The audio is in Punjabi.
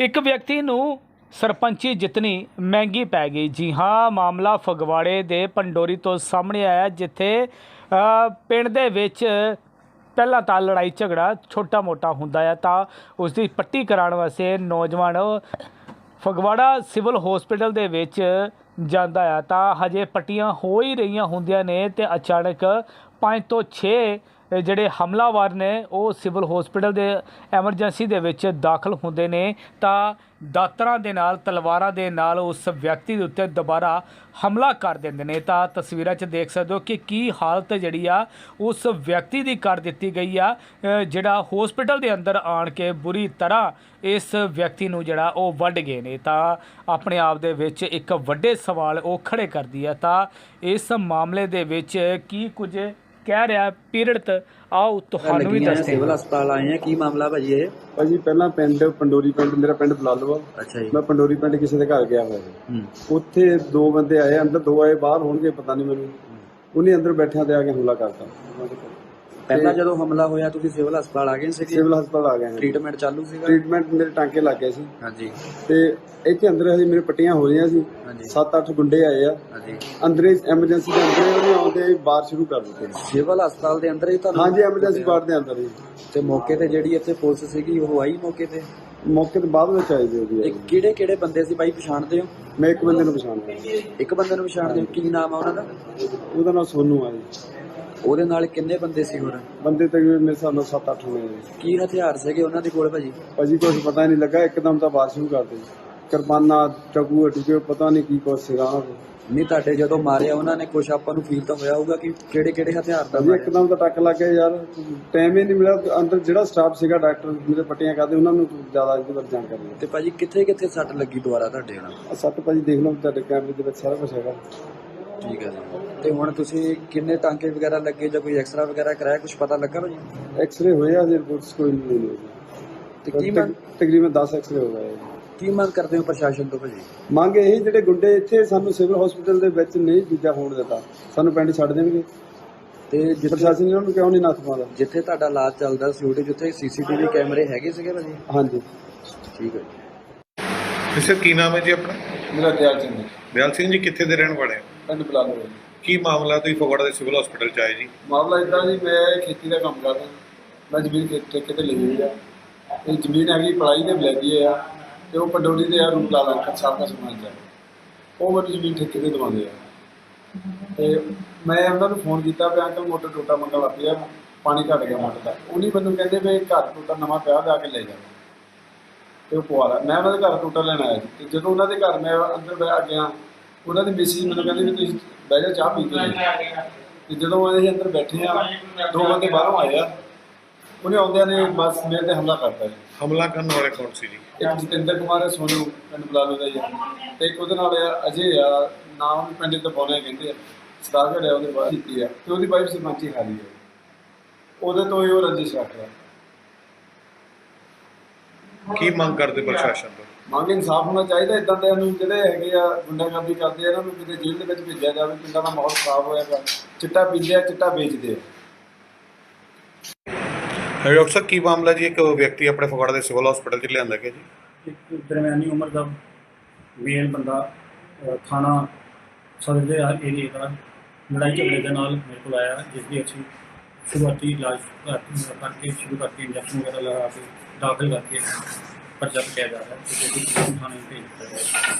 ਇੱਕ ਵਿਅਕਤੀ ਨੂੰ ਸਰਪੰਚੀ ਜਿੱਤਣੀ ਮਹਿੰਗੀ ਪੈ ਗਈ। ਜੀ ਹਾਂ, ਮਾਮਲਾ ਫਗਵਾੜੇ ਦੇ ਪੰਡੋਰੀ ਤੋਂ ਸਾਹਮਣੇ ਆਇਆ, ਜਿੱਥੇ ਪਿੰਡ ਦੇ ਵਿੱਚ ਪਹਿਲਾਂ ਤਾਂ ਲੜਾਈ ਝਗੜਾ ਛੋਟਾ ਮੋਟਾ ਹੁੰਦਾ ਹੈ ਤਾਂ ਉਸ ਦੀ ਪੱਟੀ ਕਰਾਉਣ ਵਾਸਤੇ ਨੌਜਵਾਨ ਫਗਵਾੜਾ ਸਿਵਲ ਹਸਪੀਟਲ ਦੇ ਵਿੱਚ ਜਾਂਦਾ ਆ। ਤਾਂ ਹਜੇ ਪੱਟੀਆਂ ਹੋ ਹੀ ਰਹੀਆਂ ਹੁੰਦੀਆਂ ਨੇ ਤੇ ਅਚਾਨਕ 5 ਤੋਂ 6 ਜਿਹੜੇ ਹਮਲਾਵਰ ਨੇ, ਉਹ ਸਿਵਲ ਹਸਪੀਟਲ ਦੇ ਐਮਰਜੈਂਸੀ ਦੇ ਵਿੱਚ ਦਾਖਲ ਹੁੰਦੇ ਨੇ। ਤਾਂ ਦਾਤਰਾਂ ਦੇ ਨਾਲ, ਤਲਵਾਰਾਂ ਦੇ ਨਾਲ ਉਸ ਵਿਅਕਤੀ ਦੇ ਉੱਤੇ ਦੁਬਾਰਾ ਹਮਲਾ ਕਰ ਦਿੰਦੇ ਨੇ। ਤਾਂ ਤਸਵੀਰਾਂ 'ਚ ਦੇਖ ਸਕਦੇ ਹੋ ਕਿ ਕੀ ਹਾਲਤ ਜਿਹੜੀ ਆ, ਉਸ ਵਿਅਕਤੀ ਦੀ ਕਰ ਦਿੱਤੀ ਗਈ ਆ। ਜਿਹੜਾ ਹਸਪੀਟਲ ਦੇ ਅੰਦਰ ਆਣ ਕੇ ਬੁਰੀ ਤਰ੍ਹਾਂ ਇਸ ਵਿਅਕਤੀ ਨੂੰ ਜਿਹੜਾ, ਉਹ ਵੱਢ ਗਏ ਨੇ। ਤਾਂ ਆਪਣੇ ਆਪ ਦੇ ਵਿੱਚ ਇੱਕ ਵੱਡੇ ਸਵਾਲ ਉਹ ਖੜੇ ਕਰਦੀ ਹੈ ਤਾਂ ਇਸ ਮਾਮਲੇ ਦੇ ਵਿੱਚ ਕੀ ਕੁਝ ਕਹਿ ਰਿਹਾ ਪੀੜਤ ਆਓ ਤੁਹਾਨੂੰ ਵੀ ਦੱਸਦੇ। ਸਿਵਲ ਹਸਪਤਾਲ ਆਏ ਆ ਕੀ ਮਾਮਲਾ ਭਾਜੀ ਇਹ? ਭਾਜੀ ਪਹਿਲਾਂ ਪਿੰਡ ਪੰਡੋਰੀ ਪਿੰਡ ਮੇਰਾ ਪਿੰਡ ਬਲਾਲੋ ਆ ਅੱਛਾ ਜੀ। ਮੈਂ ਪੰਡੋਰੀ ਪਿੰਡ ਕਿਸੇ ਦੇ ਘਰ ਗਿਆ ਹੋਇਆ ਸੀ। ਹੂੰ। ਉੱਥੇ ਦੋ ਬੰਦੇ ਆਏ ਅੰਦਰ ਦੋ ਆਏ ਬਾਹਰ ਹੋਣਗੇ ਪਤਾ ਨਹੀਂ ਮੈਨੂੰ। ਉਹਨੇ ਅੰਦਰ ਬੈਠਿਆਂ ਤੇ ਆ ਕੇ ਹਮਲਾ ਕਰਤਾ। ਪਹਿਲਾਂ ਜਦੋਂ ਹਮਲਾ ਹੋਇਆ ਤੁਸੀਂ ਸਿਵਲ ਹਸਪਤਾਲ ਆ ਗਏ ਸੀਗੇ ਸਿਵਲ ਹਸਪਤਾਲ ਆ ਗਏ ਟ੍ਰੀਟਮੈਂਟ ਚਾਲੂ ਸੀਗਾ? ਟ੍ਰੀਟਮੈਂਟ ਮੇਰੇ ਟਾਂਕੇ ਲੱਗ ਗਏ ਸੀ। ਹਾਂਜੀ। ਤੇ ਇੱਥੇ ਅੰਦਰ ਹਜੇ ਮੇਰੇ ਪੱਟੀਆਂ ਹੋ ਰਹੀਆਂ ਸੀ। ਹਾਂਜੀ। 7-8 ਗੁੰਡੇ ਆਏ ਆ। ਹਾਂਜੀ। ਅੰਦਰੇ ਐਮਰਜੈਂਸੀ ਦੇ ਅੰਦਰ ਉਹਨੇ ਆਉਂਦੇ ਬਾਹਰ ਸ਼ੁਰੂ ਕਰ ਦਿੱਤੇ। ਸਿਵਲ ਹਸਪਤਾਲ ਦੇ ਅੰਦਰ ਹੀ ਤੁਹਾਨੂੰ ਹਾਂਜੀ ਐਮਰਜੈਂਸੀ ਵਾਰਡ ਦੇ ਅੰਦਰ ਹੀ। ਤੇ ਮੌਕੇ ਤੇ ਜਿਹੜੀ ਇੱਥੇ ਪੁਲਿਸ ਸੀਗੀ ਉਹ ਆਈ ਮੌਕੇ ਤੇ? ਮੌਕੇ ਤੇ ਬਾਅਦ ਵਿੱਚ ਆਏ ਜੀ ਆਏ। ਕਿਹੜੇ ਕਿਹੜੇ ਬੰਦੇ ਸੀ ਬਾਈ ਪਛਾਣਦੇ ਹੋ? ਮੈਂ ਇੱਕ ਬੰਦੇ ਨੂੰ ਪਛਾਣਦਾ। ਇੱਕ ਬੰਦੇ ਨੂੰ ਪਛਾਣਦੇ ਹੋ? ਕੀ ਨਾਮ ਆ ਉਹਨਾਂ ਦਾ? ਉਹਦਾ ਨਾਮ ਸੋਨੂ ਆ ਜੀ। ਉਹਦੇ ਨਾਲ ਕਿੰਨੇ ਬੰਦੇ ਸੀ ਹੋਰ? ਬੰਦੇ ਤਕਰੀਬਨ ਮੇਰੇ ਹਿਸਾਬ ਨਾਲ 7-8 ਹੋਣੇ ਜੀ ਕੀ ਹਥਿਆਰ ਸੀਗੇ ਉਹਨਾਂ ਦੇ ਕੋਲ ਭਾਜੀ? ਭਾਜੀ ਕੁਝ ਪਤਾ ਹੀ ਨਹੀਂ ਲੱਗਾ ਇੱਕਦਮ ਤਾਂ ਬਾਰਿਸ਼ ਸ਼ੁਰੂ ਕਰ ਦਿੱਤੀ ਕਿਰਪਾਨਾਂ ਚਾਕੂ ਟਿਕੇ ਪਤਾ ਨਹੀਂ ਕੀ ਕੁਛ ਸੀਗਾ ਉਹਨਾਂ ਕੋਲ। ਨਹੀਂ ਤੁਹਾਡੇ ਜਦੋਂ ਮਾਰਿਆ ਉਹਨਾਂ ਨੇ ਕੁਝ ਆਪਾਂ ਨੂੰ ਫੀਲ ਤਾਂ ਹੋਇਆ ਹੋਊਗਾ ਕਿ ਕਿਹੜੇ ਕਿਹੜੇ ਹਥਿਆਰ ਦਾ ਭਾਜੀ ਮਾਰਿਆ? ਇੱਕਦਮ ਤਾਂ ਟੱਕ ਲੱਗ ਗਿਆ ਯਾਰ। ਟਾਈਮ ਹੀ ਨਹੀਂ ਮਿਲਿਆ ਅੰਦਰ ਜਿਹੜਾ ਸਟਾਫ ਸੀਗਾ ਡਾਕਟਰ ਜਿਹੜੇ ਪੱਟੀਆਂ ਕਰਦੇ ਉਹਨਾਂ ਨੂੰ ਜ਼ਿਆਦਾ ਇਹਦੇ ਬਾਰੇ ਜਾਣਕਾਰੀ ਤੇ ਭਾਜੀ ਕਿੱਥੇ ਕਿੱਥੇ ਸੱਟ ਲੱਗੀ ਦੁਆਰਾ ਤੁਹਾਡੇ ਨਾਲ? ਆ ਸੱਟ ਭਾਜੀ ਦੇਖ ਲਓ ਤੁਹਾਡੇ ਕੈਮਰੇ ਦੇ ਵਿੱਚ ਸਾਰਾ ਕੁਝ ਹੈਗਾ। ਠੀਕ ਹੈ ਜੀ। ਤੇ ਹੁਣ ਤੁਸੀਂ ਕਿੰਨੇ ਟਾਂਕੇ ਵਗੈਰਾ ਲੱਗੇ ਜਾਂ ਕੋਈ ਐਕਸਰਾ ਵਗੈਰਾ ਕਰਾਇਆ? ਕੁਝ ਪਤਾ ਲੱਗਾ ਭਾਜੀ? ਐਕਸ-ਰੇ ਹੋਏ ਆ ਜੇ ਰਿਪੋਰਟਸ ਕੋਈ ਨਹੀਂ ਤੇ ਕੀ ਮੰਗ ਤਕਰੀਬਨ 10 ਐਕਸ-ਰੇ ਹੋ ਗਏ ਕੀ ਮੰਗ ਕਰਦੇ ਹੋ ਪ੍ਰਸ਼ਾਸਨ ਤੋਂ ਭਾਜੀ? ਮੰਗ ਇਹ ਜਿਹੜੇ ਗੁੰਡੇ ਇੱਥੇ ਸਾਨੂੰ ਸਿਵਲ ਹਸਪੀਟਲ ਦੇ ਵਿੱਚ ਨਹੀਂ ਦੂਜਾ ਹੋਣ ਦਿੱਤਾ। ਸਾਨੂੰ ਪਿੰਡ ਛੱਡ ਦੇਣਗੇ। ਤੇ ਜਿੱਥੇ ਪ੍ਰਸ਼ਾਸਨ ਨੂੰ ਕਿਉਂ ਨਹੀਂ ਨੱਥ ਪਾਉਂਦਾ ਜਿੱਥੇ ਤੁਹਾਡਾ ਇਲਾਜ ਚੱਲਦਾ ਸੀ ਉਹਦੇ ਜਿੱਥੇ ਸੀਸੀਟੀਵੀ ਕੈਮਰੇ ਹੈਗੇ ਸੀਗੇ ਭਾਜੀ? ਹਾਂਜੀ। ਠੀਕ ਹੈ ਜੀ। ਸਰ ਕੀ ਨਾਮ ਹੈ ਜੀ ਆਪਣਾ? ਮੇਰਾ ਦਿਆਲ ਸਿੰਘ ਬਿਆਲ ਸਿੰਘ ਜੀ ਕਿੱਥੇ ਦੇ ਰਹਿਣ ਵਾਲੇ ਹੋ? ਪਿੰਡ ਬਲਾਲੋ ਕੀ ਮਾਮਲਾ? ਤੁਸੀਂ ਫਗਵਾੜਾ ਦੇ ਸਿਵਲ ਹਸਪੀਟਲ ਚ ਆਏ ਜੀ। ਮਾਮਲਾ ਇਦਾਂ ਜੀ ਮੈਂ ਖੇਤੀ ਦਾ ਕੰਮ ਕਰਦਾ। ਮੈਂ ਜ਼ਮੀਨ ਖੇ- ਠੇਕੇ ਤੇ ਲਈ ਹੋਈ ਆ। ਇਹ ਜ਼ਮੀਨ ਹੈਗੀ ਪੜਾਈ ਦੇ ਬਲੈਦੀ ਆ। ਤੇ ਉਹ ਪੰਡੋਰੀ ਦੇ ਆ ਰੂਪ ਲਾ ਲਾ ਸਾਹਿਬ ਦਾ ਸਮਾਨ ਚ ਉਹ ਮੈਨੂੰ ਜ਼ਮੀਨ ਠੇਕੇ ਤੇ ਦਵਾਉਂਦੇ ਆ। ਤੇ ਮੈਂ ਉਹਨਾਂ ਨੂੰ ਫੋਨ ਕੀਤਾ ਵੀ ਅੰਕਲ ਮੋਟਰ ਟੋਟਾ ਮੰਗਲ ਲੱਗ ਪਿਆ। ਪਾਣੀ ਘਟ ਗਿਆ ਮੋਟਰ ਦਾ। ਉਹਨੀ ਮੈਨੂੰ ਕਹਿੰਦੇ ਵੀ ਘਰ ਟੋਟਾ ਨਵਾਂ ਪਿਆ ਜਾ ਕੇ ਲੈ ਜਾ। ਤੇ ਉਹ ਪਵਾ ਲਾ ਮੈਂ ਉਹਨਾਂ ਦੇ ਘਰ ਟੋਟਾ ਲੈਣ ਆਇਆ ਸੀ ਤੇ ਜਦੋਂ ਉਹਨਾਂ ਦੇ ਘਰ ਮੈਂ ਅੰਦਰ ਬੈ ਗਿਆ ਉਹਨਾਂ ਦੀ ਮਿਸੀ ਮੈਨੂੰ ਕਹਿੰਦੇ ਵੀ ਤੁਸੀਂ ਬਹਿ ਜਾ ਚਾਹ ਪੀ ਕੇ ਜਾਓ। ਤੇ ਜਦੋਂ ਅਸੀਂ ਅੰਦਰ ਬੈਠੇ ਆ ਦੋ ਬੰਦੇ ਬਾਹਰੋਂ ਆਏ ਆ। ਉਹਨੇ ਆਉਂਦਿਆਂ ਨੇ ਬਸ ਮੇਰੇ ਤੇ ਹਮਲਾ ਕਰਤਾ ਜੀ। ਹਮਲਾ ਕਰਨ ਵਾਲੇ ਕੌਣ ਸੀ ਜੀ? ਇੱਕ ਜਤਿੰਦਰ ਕੁਮਾਰ ਹੈ ਸੋਨੂ ਪਿੰਡ ਬਲਾਲੋ ਦਾ ਜੀ ਤੇ ਇੱਕ ਉਹਦੇ ਨਾਲ ਆ ਅਜੇ ਆ ਨਾਮ ਪਿੰਡ ਤੋਂ ਬੋਲੇ ਕਹਿੰਦੇ ਆ। ਸਟਾਰਗੜ ਹੈ ਉਹਦੇ ਬਾਅਦ ਕੀਤੀ ਆ। ਤੇ ਉਹਦੀ ਵਾਈਫ ਸਰਪੰਚੀ ਹਾਰੀ ਹੈ। ਉਹਦੇ ਤੋਂ ਹੀ ਉਹ ਰੰਜਿਸ਼ ਰੱਖ ਰਿਹਾ ਕੀ ਮੰਗ ਕਰਦੇ ਪ੍ਰਸ਼ਾਸਨ ਤੋਂ? ਮੰਗ ਇਨਸਾਫ ਹੋਣਾ ਚਾਹੀਦਾ ਇਦਾਂ ਦੇ ਨੂੰ ਜਿਹੜੇ ਹੈਗੇ ਆ ਗੁੰਡਾਗਰਦੀ ਕਰਦੇ ਆ ਇਹਨਾਂ ਨੂੰ ਕਿਤੇ ਜੇਲ੍ਹ ਦੇ ਵਿੱਚ ਭੇਜਿਆ ਜਾਵੇ ਪਿੰਡਾਂ ਦਾ ਮਾਹੌਲ ਖਰਾਬ ਹੋਇਆ ਪਿਆ ਚਿੱਟਾ ਪੀਂਦੇ ਆ ਚਿੱਟਾ ਵੇਚਦੇ ਆ। ਡਾਕਟਰ ਸਾਹਿਬ ਕੀ ਮਾਮਲਾ ਜੀ? ਇੱਕ ਵਿਅਕਤੀ ਆਪਣੇ ਫਗਵਾੜਾ ਦੇ ਸਿਵਲ ਹਸਪੀਟਲ ਚ ਲਿਆਂਦਾ ਗਿਆ ਜੀ। ਇੱਕ ਦਰਮਿਆਨੀ ਉਮਰ ਦਾ ਮੇਲ ਬੰਦਾ ਅਹ, ਥਾਣਾ ਸਦਰ ਦੇ ਏਰੀਏ ਦਾ ਲੜਾਈ ਝਗੜੇ ਦੇ ਨਾਲ ਮੇਰੇ ਕੋਲ ਆਇਆ ਜਿਸ ਦੀ ਅਸੀਂ ਸ਼ੁਰੂਆਤੀ ਇਲਾਜ ਕਰ- ਕਰਕੇ ਸ਼ੁਰੂ ਕਰਕੇ ਇੰਜੈਕਸ਼ਨ ਵਗੈਰਾ ਲਗਾ ਕੇ ਦਾਖਲ ਕਰਕੇ ਪਰਚਾ ਕੱਟਿਆ ਜਾ ਰਿਹਾ ਹੈ ਤੇ ਜਿਹਦੀ ਪੁਲਿਸ ਥਾਣੇ ਭੇਜ ਦਿੱਤਾ ਗਿਆ